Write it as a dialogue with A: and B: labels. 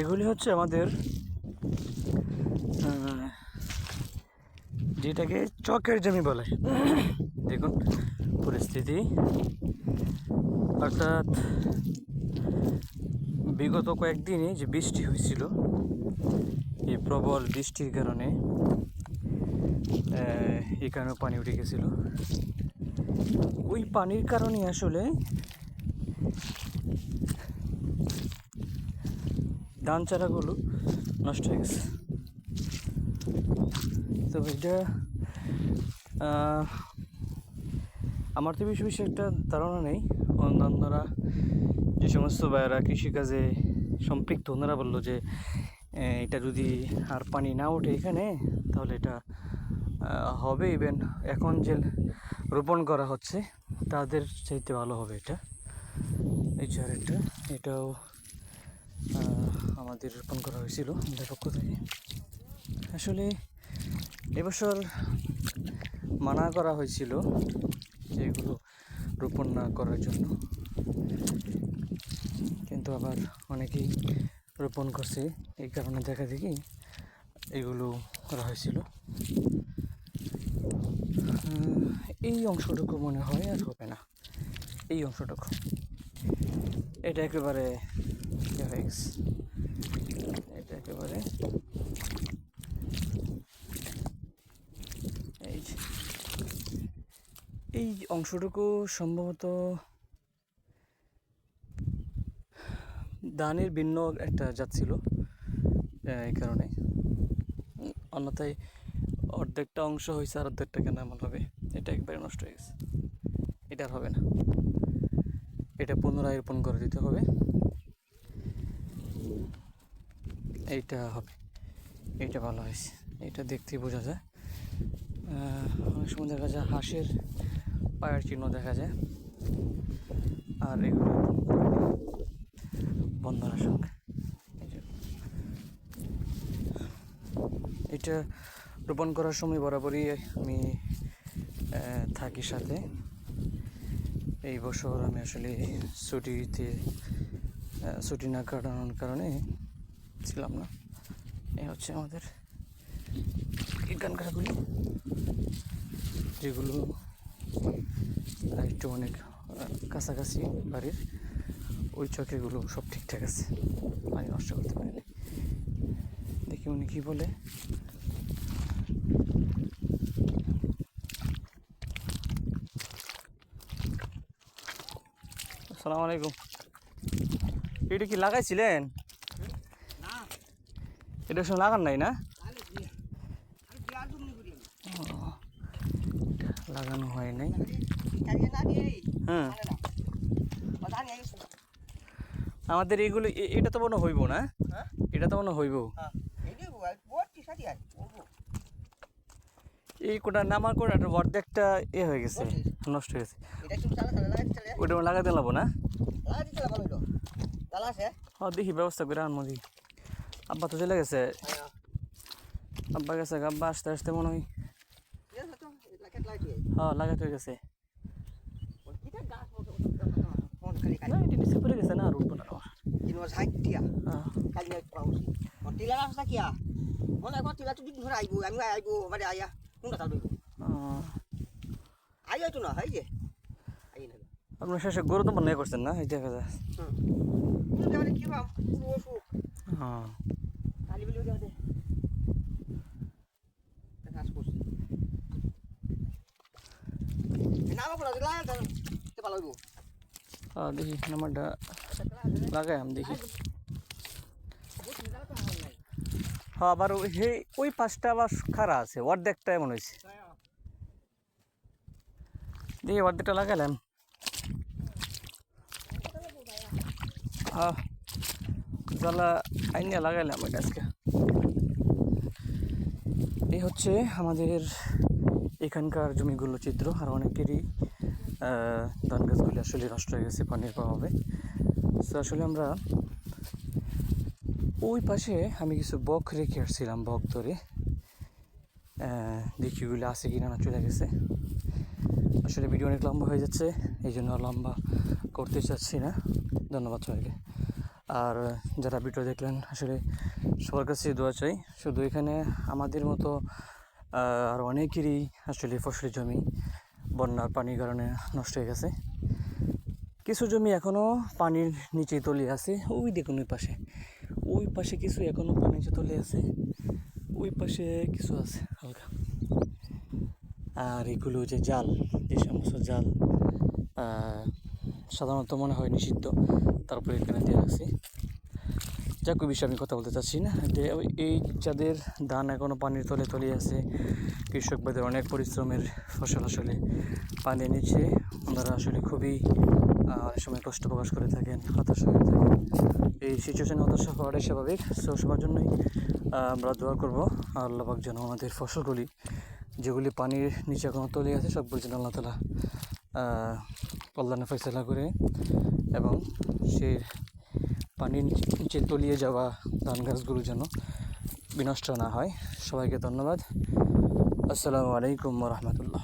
A: এগুলি হচ্ছে আমাদের যেটাকে চকের জমি বলে। দেখুন, পরিস্থিতি। অর্থাৎ বিগত কয়েকদিনে যে বৃষ্টি হয়েছিল, এই প্রবল বৃষ্টির কারণে এখানেও পানি উঠে গেছিল। ওই পানির কারণে আসলে ধান চারাগুলো নষ্ট হয়ে গেছে। তো এটা আমার তো বেশি বেশি একটা ধারণা নেই। অন্যান্যরা যে সমস্ত ভাইয়েরা কৃষিকাজে সম্পৃক্ত, ওনারা বলল যে এটা যদি আর পানি না ওঠে এখানে, তাহলে এটা হবে ইভেন এখন যে রোপণ করা হচ্ছে, তাদের চাইতে ভালো হবে এটা। এই আরেকটা, এটাও আমাদের রোপণ করা হয়েছিল আমাদের পক্ষ থেকে। আসলে এবছর মানা করা হয়েছিল যে এগুলো রোপণ না করার জন্য। কিন্তু আবার অনেকেই রোপণ করছে, এই কারণে দেখা দেখি এগুলো করা হয়েছিল। এই অংশটুকু মনে হয় আর হবে না। এই অংশটুকু। এটা একেবারে এটা একেবারে। এই এই অংশটুকু সম্ভবত দানের ভিন্ন একটা জাত ছিল এই কারণে। অন্যথায় অর্ধেকটা অংশ হয়েছে আর অর্ধেকটা কেন এমন হবে? এটা একবারে নষ্ট হয়ে গেছে। এটা আর হবে না। এটা পুনরায় রোপণ করে দিতে হবে। এইটা হবে। এইটা ভালো হয়েছে। এটা দেখতেই বোঝা যায়। অনেক সময় দেখা যায় হাঁসের পায়ের চিহ্ন দেখা যায়। আর এগুলো বন্ধনার সঙ্গে। এটা রোপণ করার সময় বরাবরই আমি থাকি সাথে। এই বছর আমি আসলে ছুটিতে ছুটি না কাটানোর কারণে ছিলাম না। এই হচ্ছে আমাদের এখানকারগুলি যেগুলো একটু অনেক কাছাকাছি বাড়ির ওই চকেগুলো সব ঠিকঠাক আছে। পানি নষ্ট করতে পারিনি। দেখি উনি কী বলে। আসসালামু আলাইকুম। এটা কি লাগাইছিলেন? এটা সঙ্গে লাগান নাই না? লাগানো হয় নাই। হ্যাঁ। আমাদের এগুলো এটা তো মনে হইব না? এটা তো মনে হইব। এই কোটা নামার কোটা অর্ধেকটা এ হয়ে গেছে নষ্ট হয়ে গেছে। ওটা লাগাতে লাগবো না? দেখি ব্যবস্থা করে আনব দেখি। আব্বা তো চলে গেছে। আব্বা গেছে আব্বা আসতে আসতে মনে হয় হ্যাঁ লাগাতে হয়ে গেছে। পড়ে গেছে না আমার হ্যাঁ।
B: মনে মানে হয় না
A: আপনার শেষে গরু তো মনে করছেন না এই দেখা যায়। হ্যাঁ হ্যাঁ দেখি নাম্বারটা লাগাই আমি দেখি। হ্যাঁ আবার ওই ওই পাঁচটা আবার খারা আছে অর্ধেকটা এমন হয়েছে। দেখি অর্ধেকটা লাগালাম জ্বালা আইনিয়া লাগাইলাম আজকে। এই হচ্ছে আমাদের এখানকার জমিগুলো চিত্র, আর অনেকেরই ধান গাছগুলি আসলে নষ্ট হয়ে গেছে, পানির প্রভাবে তো আসলে আমরা ওই পাশে আমি কিছু বক রেখে আসছিলাম, বক ধরে। দেখি ওগুলো আছে কিনা না চলে গেছে। আসলে ভিডিও অনেক লম্বা হয়ে যাচ্ছে এই জন্য লম্বা করতে চাচ্ছি না। ধন্যবাদ সবাইকে। আর, যারা ভিডিও দেখলেন, আসলে সবার কাছে দোয়া চাই। শুধু এখানে আমাদের মতো আর অনেকেরই আসলে ফসলি জমি বন্যার পানির কারণে নষ্ট হয়ে গেছে। কিছু জমি এখনও পানির নিচে তলিয়ে আছে, ওই দেখুন ওই পাশে। ওই পাশে কিছু এখনও পানির নিচে তলিয়ে আছে, ওই পাশে কিছু আছে হালকা। আর এগুলো যে জাল, যে সমস্ত জাল সাধারণত মনে হয় নিষিদ্ধ। তারপরে এখানে দিয়ে রাখছি। যাক, ওই বিষয়ে আমি কথা বলতে চাচ্ছি না। যে এই যাদের ধান এখনও পানির তলে তলিয়ে আছে, কৃষক ভাইদের অনেক পরিশ্রমের ফসল আসলে পানির নিচে ওনারা আসলে খুবই সময় কষ্ট প্রকাশ করে থাকেন, হতাশা হয়ে থাকেন। এই সিচুয়েশনে হতাশা হওয়াটাই স্বাভাবিক। সো সবার জন্যই আমরা দোয়া করব আল্লাহবাক যেন আমাদের ফসলগুলি, যেগুলি পানির নিচে এখনও তলে আছে, সবগুলি যেন আল্লাহ তালা কল্যাণে ফয়সলা করে এবং সেই পানির নিচে তলিয়ে যাওয়া ধান গাছগুলো যেন বিনষ্ট না হয়। সবাইকে ধন্যবাদ। আসসালামু আলাইকুম রহমতুল্লাহ।